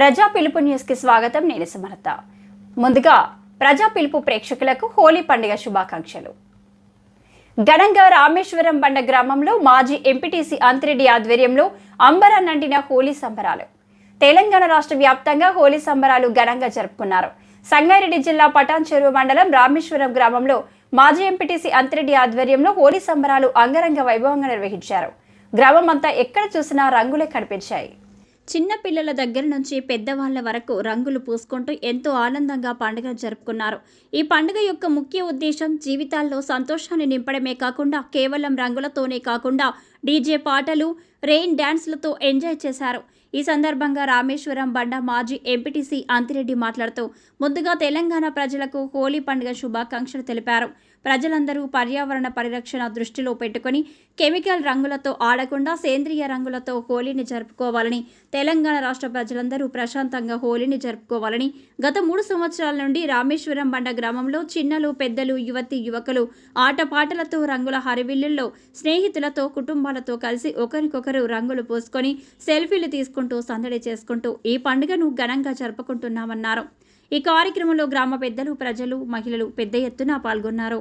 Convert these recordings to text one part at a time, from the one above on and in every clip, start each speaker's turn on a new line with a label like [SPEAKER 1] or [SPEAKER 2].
[SPEAKER 1] ప్రజా పిలుపు న్యూస్కి స్వాగతం నేను సమర్థ ముందుగా ప్రజా పిలుపు ప్రేక్షకులకు హోలీ పండుగ శుభాకాంక్షలు. ఘనంగా రామేశ్వరం బండ గ్రామంలో మాజీ ఎంపీటీసీ అంతిరెడ్డి ఆధ్వర్యంలో అంబర నండిన హోలీ సంబరాలు. తెలంగాణ రాష్ట్ర వ్యాప్తంగా హోలీ సంబరాలు ఘనంగా జరుపుకున్నారు. సంగారెడ్డి జిల్లా పటాన్ చెరువు మండలం రామేశ్వరం గ్రామంలో మాజీ ఎంపీటీసీ అంతిరెడ్డి ఆధ్వర్యంలో హోలీ సంబరాలు అంగరంగ వైభవంగా నిర్వహించారు. గ్రామం అంతా ఎక్కడ చూసినా రంగులే కనిపించాయి. చిన్న పిల్లల దగ్గర నుంచి పెద్దవాళ్ళ వరకు రంగులు పూసుకుంటూ ఎంతో ఆనందంగా పండుగ జరుపుకున్నారు. ఈ పండుగ యొక్క ముఖ్య ఉద్దేశం జీవితాల్లో సంతోషాన్ని నింపడమే కాకుండా కేవలం రంగులతోనే కాకుండా డీజే పాటలు రెయిన్ డ్యాన్స్లతో ఎంజాయ్ చేశారు. ఈ సందర్భంగా రామేశ్వరం బండ మాజీ ఎంపీటీసీ అంతిరెడ్డి మాట్లాడుతూ ముందుగా తెలంగాణ ప్రజలకు హోలీ పండుగ శుభాకాంక్షలు తెలిపారు. ప్రజలందరూ పర్యావరణ పరిరక్షణ దృష్టిలో పెట్టుకుని కెమికల్ రంగులతో ఆడకుండా సేంద్రియ రంగులతో హోలీని జరుపుకోవాలని తెలంగాణ రాష్ట్ర ప్రజలందరూ ప్రశాంతంగా హోలీని జరుపుకోవాలని గత మూడు సంవత్సరాల నుండి రామేశ్వరం బండ గ్రామంలో చిన్నలు పెద్దలు యువతి యువకులు ఆటపాటలతో రంగుల హరివిల్లుల్లో స్నేహితులతో కుటుంబ కుటుంబాలతో కలిసి ఒకరికొకరు రంగులు పూసుకొని సెల్ఫీలు తీసుకుంటూ సందడి చేసుకుంటూ ఈ పండుగను ఘనంగా జరుపుకుంటున్నామన్నారు ఈ కార్యక్రమంలో గ్రామ పెద్దలు ప్రజలు మహిళలు పెద్ద ఎత్తున పాల్గొన్నారు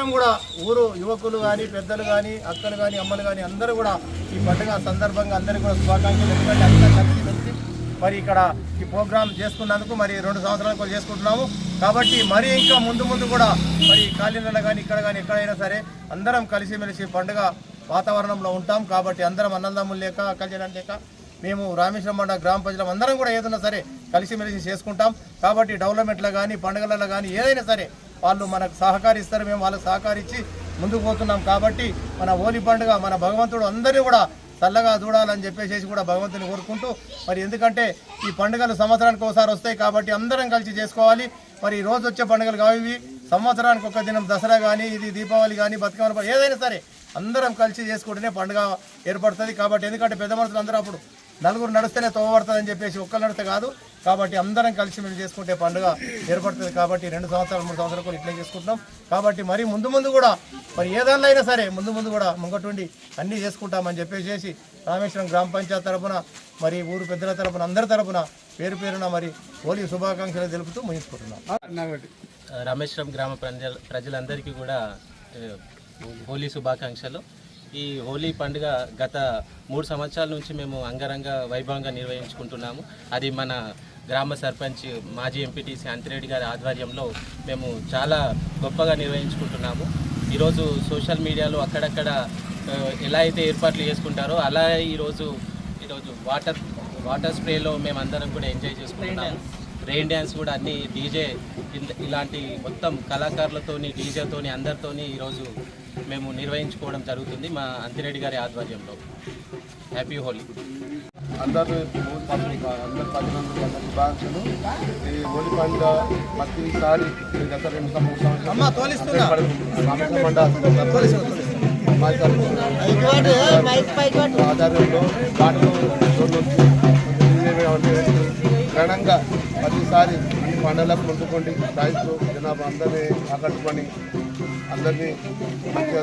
[SPEAKER 2] మొత్తం కూడా ఊరు యువకులు కానీ పెద్దలు కానీ అక్కలు కానీ అమ్మలు కానీ అందరూ కూడా ఈ పండుగ సందర్భంగా అందరికీ కూడా శుభాకాంక్షలు ఎందుకంటే అందరూ కలిసి మెలిసి మరి ఇక్కడ ఈ ప్రోగ్రామ్ చేసుకున్నందుకు మరి రెండు సంవత్సరాలు కూడా చేసుకుంటున్నాము. కాబట్టి మరి ఇంకా ముందు ముందు కూడా మరి కాలినలో కానీ ఇక్కడ కానీ ఎక్కడైనా సరే అందరం కలిసిమెలిసి పండుగ వాతావరణంలో ఉంటాం. కాబట్టి అందరం అన్నదమ్ములు లేక అక్కజనం లేక మేము రామేశ్వరం మండ గ్రామ ప్రజలం అందరం కూడా ఏదైనా సరే కలిసిమెలిసి చేసుకుంటాం. కాబట్టి డెవలప్మెంట్లో కానీ పండుగలలో కానీ ఏదైనా సరే వాళ్ళు మనకు సహకరిస్తారు మేము వాళ్ళకి సహకరించి ముందుకు పోతున్నాం కాబట్టి మన హోలీ పండుగ మన భగవంతుడు అందరినీ కూడా చల్లగా చూడాలని చెప్పేసి కూడా భగవంతుని కోరుకుంటూ మరి ఎందుకంటే ఈ పండుగలు సంవత్సరానికి ఒకసారి వస్తాయి కాబట్టి అందరం కలిసి చేసుకోవాలి. మరి ఈ రోజు వచ్చే పండుగలు కావి సంవత్సరానికి ఒక దినం దసరా కానీ ఇది దీపావళి కానీ బతుకమ్మ పండుగ ఏదైనా సరే అందరం కలిసి చేసుకుంటేనే పండుగ ఏర్పడుతుంది కాబట్టి ఎందుకంటే పెద్ద మనుషులు అందరూ అప్పుడు నలుగురు నడిస్తేనే తోమబడుతుందని చెప్పేసి ఒక్కరు నడిస్తే కాదు. కాబట్టి అందరం కలిసి మేము చేసుకుంటే పండుగ ఏర్పడుతుంది కాబట్టి రెండు సంవత్సరాలు మూడు సంవత్సరాలు కూడా ఇట్లే చేసుకుంటున్నాం. కాబట్టి మరి ముందు ముందు కూడా మరి ఏదన్నా అయినా సరే ముందు ముందు కూడా ముంగటుండి అన్నీ చేసుకుంటామని చెప్పేసి రామేశ్వరం గ్రామ పంచాయత్ తరపున మరి ఊరు పెద్దల తరపున అందరి తరపున పేరు పేరున మరి హోలీ శుభాకాంక్షలు తెలుపుతూ ముగించుకుంటున్నాం.
[SPEAKER 3] రామేశ్వరం గ్రామ ప్రజలందరికీ కూడా హోలీ శుభాకాంక్షలు. ఈ హోలీ పండుగ గత మూడు సంవత్సరాల నుంచి మేము అంగరంగ వైభవంగా నిర్వహించుకుంటున్నాము. అది మన గ్రామ సర్పంచ్ మాజీ ఎంపీటీసీ శాంతిరెడ్డి గారి ఆధ్వర్యంలో మేము చాలా గొప్పగా నిర్వహించుకుంటున్నాము. ఈరోజు సోషల్ మీడియాలో అక్కడక్కడ ఎలా అయితే ఏర్పాట్లు చేసుకుంటారో అలా ఈరోజు ఈరోజు వాటర్ వాటర్ స్ప్రేలో మేమందరం కూడా ఎంజాయ్ చేసుకుంటున్నాము. రెయిన్ డ్యాన్స్ కూడా అన్ని డీజే ఇల్- ఇలాంటి మొత్తం కళాకారులతోని డీజేతోని అందరితోని ఈరోజు మేము నిర్వహించుకోవడం జరుగుతుంది మా అంతిరెడ్డి గారి ఆధ్వర్యంలో. హ్యాపీ హోలీ
[SPEAKER 4] అందరూ అందరి శుభాకాంక్షలు. ఈ హోలీ పండుగ ప్రతిసారి ఈ గత రెండు సంవత్సరాలు ఘనంగా ప్రతిసారి అన్ని పండుగలకు ముందుకోండి రైతు జనాభా అందరినీ ఆకట్టుకొని అందరినీ మంచిగా